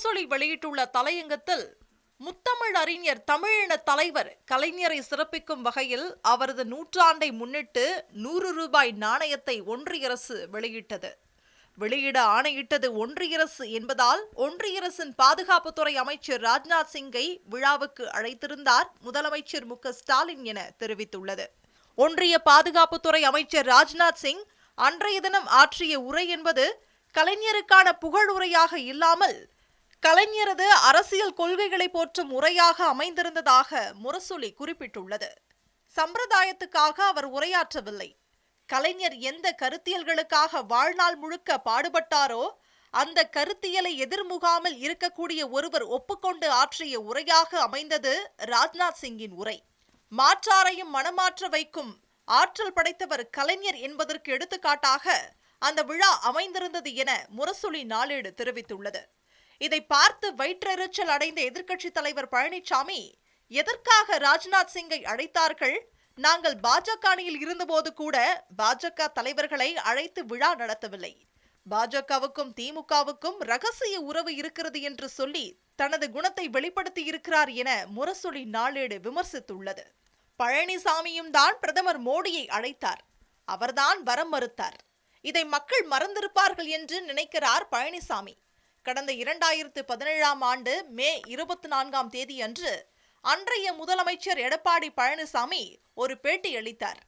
முரசொலி வெளியிட்டுள்ள தலையங்கத்தில் முத்தமிழ் அறிஞர் தமிழின தலைவர் கலைஞரை சிறப்பிக்கும் வகையில் அவரது நூற்றாண்டை முன்னிட்டு நூறு ரூபாய் நாணயத்தை ஒன்றிய அரசு வெளியிட்டது. வெளியிட ஆணையிட்டது ஒன்றிய அரசு என்பதால் ஒன்றிய அரசின் பாதுகாப்புத்துறை அமைச்சர் ராஜ்நாத் சிங்கை விழாவுக்கு அழைத்திருந்தார் முதலமைச்சர் மு. ஸ்டாலின் என தெரிவித்துள்ளது. ஒன்றிய பாதுகாப்புத்துறை அமைச்சர் ராஜ்நாத் சிங் அன்றைய தினம் ஆற்றிய உரை என்பது கலைஞருக்கான புகழ் உரையாக இல்லாமல் கலைஞரது அரசியல் கொள்கைகளை போற்றும் உரையாக அமைந்திருந்ததாக முரசொலி குறிப்பிட்டுள்ளது. சம்பிரதாயத்துக்காக அவர் உரையாற்றவில்லை. கலைஞர் எந்த கருத்தியல்களுக்காக வாழ்நாள் முழுக்க பாடுபட்டாரோ அந்த கருத்தியலை எதிர்முகாமல் இருக்கக்கூடிய ஒருவர் ஒப்புக்கொண்டு ஆற்றிய உரையாக அமைந்தது ராஜ்நாத் சிங்கின் உரை. மாற்றாரையும் மனமாற்ற வைக்கும் ஆற்றல் படைத்தவர் கலைஞர் என்பதற்கு எடுத்துக்காட்டாக அந்த விழா அமைந்திருந்தது என முரசொலி நாளேடு தெரிவித்துள்ளது. இதை பார்த்து வயிற்றெரிச்சல் அடைந்த எதிர்க்கட்சித் தலைவர் பழனிசாமி எதற்காக ராஜ்நாத் சிங்கை அழைத்தார்கள்? நாங்கள் பாஜக அணியில் இருந்தபோது கூட பாஜக தலைவர்களை அழைத்து விழா நடத்தவில்லை. பாஜகவுக்கும் திமுகவுக்கும் ரகசிய உறவு இருக்கிறது என்று சொல்லி தனது குணத்தை வெளிப்படுத்தி இருக்கிறார் என முரசொலி நாளேடு விமர்சித்துள்ளது. பழனிசாமியும் தான் பிரதமர் மோடியை அழைத்தார். அவர்தான் வரம் மறுத்தார். இதை மக்கள் மறந்திருப்பார்கள் என்று நினைக்கிறார் பழனிசாமி. கடந்த இரண்டாயிரத்து பதினேழாம் ஆண்டு மே இருபத்தி நான்காம் தேதி அன்று அன்றைய முதலமைச்சர் எடப்பாடி பழனிசாமி ஒரு பேட்டி அளித்தார்.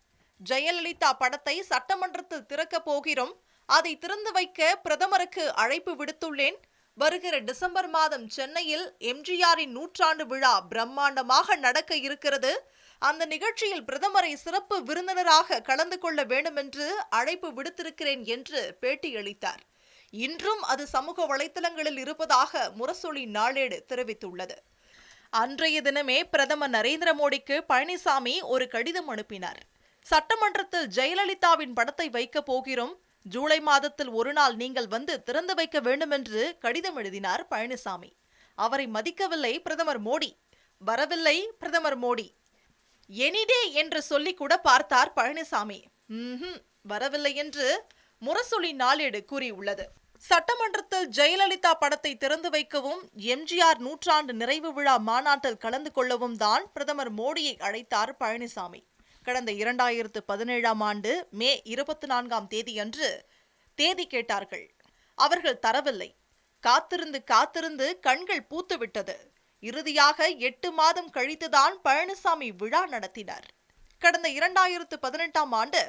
ஜெயலலிதா படத்தை சட்டமன்றத்தில் திறக்கப் போகிறோம். அதை திறந்து வைக்க பிரதமருக்கு அழைப்பு விடுத்துள்ளேன். வருகிற டிசம்பர் மாதம் சென்னையில் எம்ஜிஆரின் நூற்றாண்டு விழா பிரம்மாண்டமாக நடக்க இருக்கிறது. அந்த நிகழ்ச்சியில் பிரதமரை சிறப்பு விருந்தினராக கலந்து கொள்ள வேண்டும் என்று அழைப்பு விடுத்திருக்கிறேன் என்று பேட்டியளித்தார் இன்றும் அது சமூக வலைத்தளங்களில் இருப்பதாக முரசொலி நாளேடு தெரிவித்துள்ளது. அன்றைய தினமே பிரதமர் நரேந்திர மோடிக்கு பழனிசாமி ஒரு கடிதம் அனுப்பினார். சட்டமன்றத்தில் ஜெயலலிதாவின் படத்தை வைக்கப் போகிறோம். ஜூலை மாதத்தில் ஒரு நாள் நீங்கள் வந்து திறந்து வைக்க வேண்டும் என்று கடிதம் எழுதினார் பழனிசாமி. அவரை மதிக்கவில்லை பிரதமர் மோடி. வரவில்லை பிரதமர் மோடி. எனிடே என்று சொல்லி கூட பார்த்தார் பழனிசாமி. வரவில்லை என்று முரசொலி நாளேடு கூறியுள்ளது. சட்டமன்றத்தில் ஜெயலலிதா படத்தை திறந்து வைக்கவும் எம்ஜிஆர் நூற்றாண்டு நிறைவு விழா மாநாட்டில் கலந்து கொள்ளவும் தான் பிரதமர் மோடியை அழைத்தார் பழனிசாமி. கடந்த இரண்டாயிரத்து பதினேழாம் ஆண்டு மே இருபத்தி நான்காம் தேதியன்று தேதி கேட்டார்கள். அவர்கள் தரவில்லை. காத்திருந்து காத்திருந்து கண்கள் பூத்துவிட்டது இறுதியாக எட்டு மாதம் கழித்துதான் பழனிசாமி விழா நடத்தினார். கடந்த இரண்டாயிரத்து பதினெட்டாம் ஆண்டு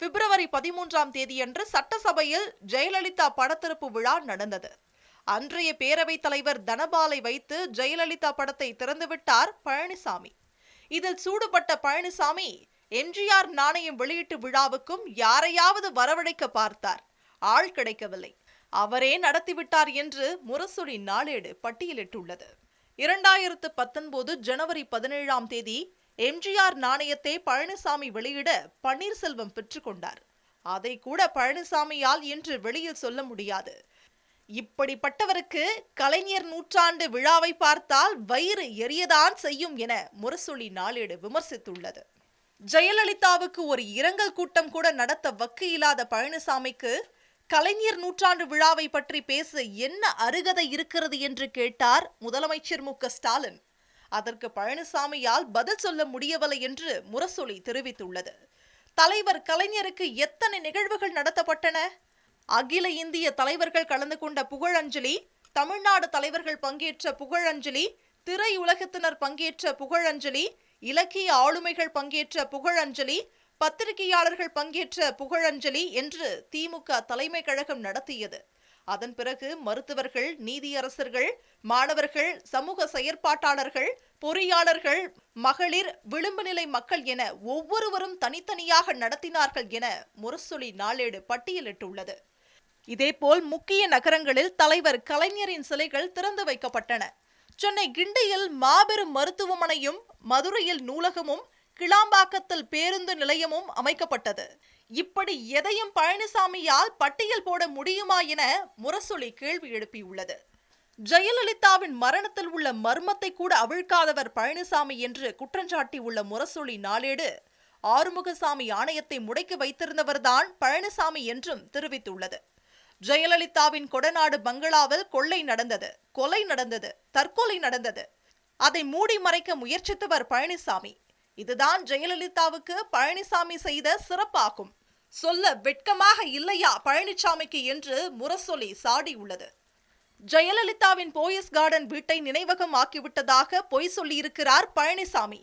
பிப்ரவரி பதிமூன்றாம் தேதியன்று சட்டசபையில் ஜெயலலிதா படத்திறப்பு விழா நடந்தது. அன்றைய பேரவைத் தலைவர் தனபாலை வைத்து ஜெயலலிதா படத்தை திறந்துவிட்டார் பழனிசாமி. இதில் சூடுபட்ட பழனிசாமி எம்ஜிஆர் நாணயம் வெளியீட்டு விழாவுக்கும் யாரையாவது வரவழைக்க பார்த்தார். ஆள் கிடைக்கவில்லை. அவரே நடத்திவிட்டார் என்று முரசொலி நாளேடு பட்டியலிட்டுள்ளது. இரண்டாயிரத்து பத்தொன்பது ஜனவரி பதினேழாம் தேதி எம்ஜிஆர் நாணயத்தை பழனிசாமி வெளியிட பன்னீர்செல்வம் பெற்றுக்கொண்டார் அதை கூட பழனிசாமியால் இன்று வெளியில் சொல்ல முடியாது. இப்படிப்பட்டவருக்கு கலைஞர் நூற்றாண்டு விழாவை பார்த்தால் வயிறு எரியதான் செய்யும் என முரசொலி நாளேடு விமர்சித்துள்ளது. ஜெயலலிதாவுக்கு ஒரு இரங்கல் கூட்டம் கூட நடத்த வக்கு இல்லாத பழனிசாமிக்கு கலைஞர் நூற்றாண்டு விழாவை பற்றி பேச என்ன அருகதை இருக்கிறது என்று கேட்டார் முதலமைச்சர் மு ஸ்டாலின். அதற்கு பழனிசாமியால் பதில் சொல்ல முடியவில்லை என்று முரசொலி தெரிவித்துள்ளது. தலைவர் கலைஞருக்கு எத்தனை நிகழ்வுகள் நடத்தப்பட்டன? அகில இந்திய தலைவர்கள் கலந்து கொண்ட புகழஞ்சலி தமிழ்நாடு தலைவர்கள் பங்கேற்ற புகழஞ்சலி திரையுலகத்தினர் பங்கேற்ற புகழஞ்சலி இலக்கிய ஆளுமைகள் பங்கேற்ற புகழஞ்சலி பத்திரிகையாளர்கள் பங்கேற்ற புகழஞ்சலி என்று திமுக தலைமை கழகம் நடத்தியது. அதன் பிறகு மருத்துவர்கள் நீதியரசர்கள் மாணவர்கள் சமூக செயற்பாட்டாளர்கள் பொறியாளர்கள் மகளிர் விளிம்பு நிலை மக்கள் என ஒவ்வொருவரும் தனித்தனியாக நடத்தினார்கள் என முரசொலி நாளேடு பட்டியலிட்டுள்ளது. இதேபோல் முக்கிய நகரங்களில் தலைவர் கலைஞரின் சிலைகள் திறந்து வைக்கப்பட்டன. சென்னை கிண்டியில் மாபெரும் மருத்துவமனையும் மதுரையில் நூலகமும் கிளாம்பாக்கத்தில் பேருந்து நிலையமும் அமைக்கப்பட்டது. இப்படி எதையும் பழனிசாமியால் பட்டியல் போட முடியுமா என முரசொலி கேள்வி எழுப்பியுள்ளது. ஜெயலலிதாவின் மரணத்தில் உள்ள மர்மத்தை கூட அவிழ்க்காதவர் பழனிசாமி என்று குற்றஞ்சாட்டி உள்ள முரசொலி நாளேடு ஆறுமுகசாமி ஆணையத்தை முடக்கி வைத்திருந்தவர்தான் பழனிசாமி என்றும் தெரிவித்துள்ளது. ஜெயலலிதாவின் கொடநாடு பங்களாவில் கொள்ளை நடந்தது கொலை நடந்தது தற்கொலை நடந்தது. அதை மூடி மறைக்க முயற்சித்தவர் பழனிசாமி. இதுதான் ஜெயலலிதாவுக்கு பழனிசாமி செய்த சிறப்பாகும். சொல்ல வெட்கமாக இல்லையா பழனிசாமிக்கு என்று முரசொலி சாடியுள்ளது. ஜெயலலிதாவின் போயஸ் கார்டன் வீட்டை நினைவகம் ஆக்கிவிட்டதாக பொய் சொல்லியிருக்கிறார் பழனிசாமி.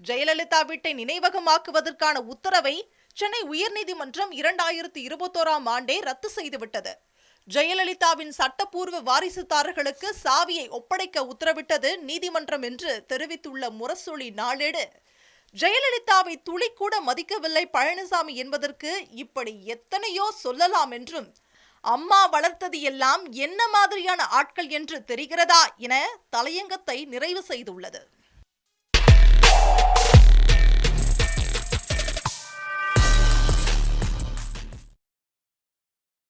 ஜெயலலிதா வீட்டை நினைவகமாக்குவதற்கான உத்தரவை சென்னை உயர்நீதிமன்றம் இரண்டாயிரத்தி இருபத்தோராம் ஆண்டே ரத்து செய்துவிட்டது. ஜெயலலிதாவின் சட்டப்பூர்வ வாரிசுதாரர்களுக்கு சாவியை ஒப்படைக்க உத்தரவிட்டது நீதிமன்றம் என்று தெரிவித்துள்ள முரசொலி நாளேடு ஜெயலலிதாவை துளி கூட மதிக்கவில்லை பழனிசாமி என்பதற்கு இப்படி எத்தனையோ சொல்லலாம் என்றும் அம்மா வளர்த்தது எல்லாம் என்ன மாதிரியான ஆட்கள் என்று தெரிகிறதா என தலையங்கத்தை நிறைவு செய்துள்ளது.